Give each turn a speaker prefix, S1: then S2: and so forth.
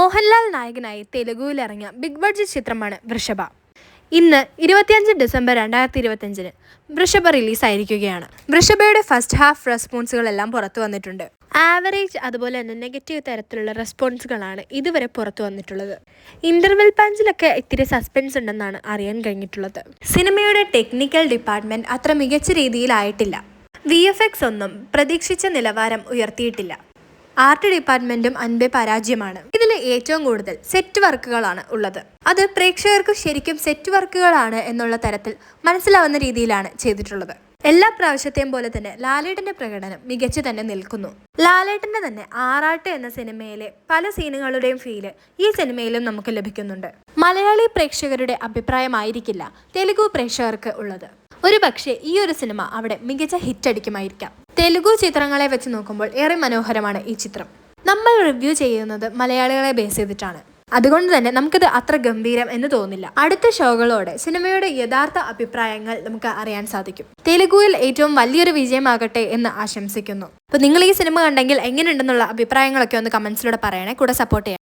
S1: മോഹൻലാൽ നായകനായി തെലുഗുവിൽ ഇറങ്ങിയ big budget ചിത്രമാണ് വൃഷഭ. ഇന്ന് ഇരുപത്തിയഞ്ച് ഡിസംബർ രണ്ടായിരത്തി ഇരുപത്തിയഞ്ചിന് വൃഷഭ റിലീസായിരിക്കുകയാണ്. വൃഷഭയുടെ ഫസ്റ്റ് ഹാഫ് റെസ്പോൺസുകളെല്ലാം പുറത്തു വന്നിട്ടുണ്ട്. ആവറേജ് അതുപോലെ തന്നെ നെഗറ്റീവ് തരത്തിലുള്ള റെസ്പോൺസുകളാണ് ഇതുവരെ പുറത്തു വന്നിട്ടുള്ളത്. ഇന്റർവെൽ പഞ്ചിലൊക്കെ ഇത്തിരി സസ്പെൻസ് ഉണ്ടെന്നാണ് അറിയാൻ കഴിഞ്ഞിട്ടുള്ളത്. സിനിമയുടെ ടെക്നിക്കൽ ഡിപ്പാർട്ട്മെന്റ് അത്ര മികച്ച രീതിയിലായിട്ടില്ല. വി എഫ് എക്സ് ഒന്നും പ്രതീക്ഷിച്ച നിലവാരം ഉയർത്തിയിട്ടില്ല. ആർട്ട് ഡിപ്പാർട്ട്മെന്റും അൻപെ പരാജയമാണ്. ഇതിൽ ഏറ്റവും കൂടുതൽ സെറ്റ് വർക്കുകളാണ് ഉള്ളത്. അത് പ്രേക്ഷകർക്ക് ശരിക്കും സെറ്റ് വർക്കുകളാണ് എന്നുള്ള തരത്തിൽ മനസ്സിലാവുന്ന രീതിയിലാണ് ചെയ്തിട്ടുള്ളത്. എല്ലാ പ്രാവശ്യത്തെയും പോലെ തന്നെ ലാലേട്ടന്റെ പ്രകടനം മികച്ച തന്നെ നിൽക്കുന്നു. ലാലേട്ടന്റെ തന്നെ ആറാട്ട് എന്ന സിനിമയിലെ പല സീനുകളുടെയും ഫീൽ ഈ സിനിമയിലും നമുക്ക് ലഭിക്കുന്നുണ്ട്. മലയാളി പ്രേക്ഷകരുടെ അഭിപ്രായമായിരിക്കില്ല തെലുഗു പ്രേക്ഷകർക്ക് ഉള്ളത്. ഒരു പക്ഷേ ഈ ഒരു സിനിമ അവിടെ മികച്ച ഹിറ്റ് അടിക്കുമായിരിക്കാം. തെലുഗു ചിത്രങ്ങളെ വെച്ച് നോക്കുമ്പോൾ ഏറെ മനോഹരമാണ് ഈ ചിത്രം. നമ്മൾ റിവ്യൂ ചെയ്യുന്നത് മലയാളികളെ ബേസ് ചെയ്തിട്ടാണ്. അതുകൊണ്ട് തന്നെ നമുക്കിത് അത്ര ഗംഭീരം എന്ന് തോന്നില്ല. അടുത്ത ഷോകളോടെ സിനിമയുടെ യഥാർത്ഥ അഭിപ്രായങ്ങൾ നമുക്ക് അറിയാൻ സാധിക്കും. തെലുഗുവിൽ ഏറ്റവും വലിയൊരു വിജയമാകട്ടെ എന്ന് ആശംസിക്കുന്നു. അപ്പോൾ നിങ്ങൾ ഈ സിനിമ കണ്ടെങ്കിൽ എങ്ങനെയുണ്ടെന്നുള്ള അഭിപ്രായങ്ങളൊക്കെ ഒന്ന് കമൻസിലൂടെ പറയണേ. കൂടെ സപ്പോർട്ട് ചെയ്യാം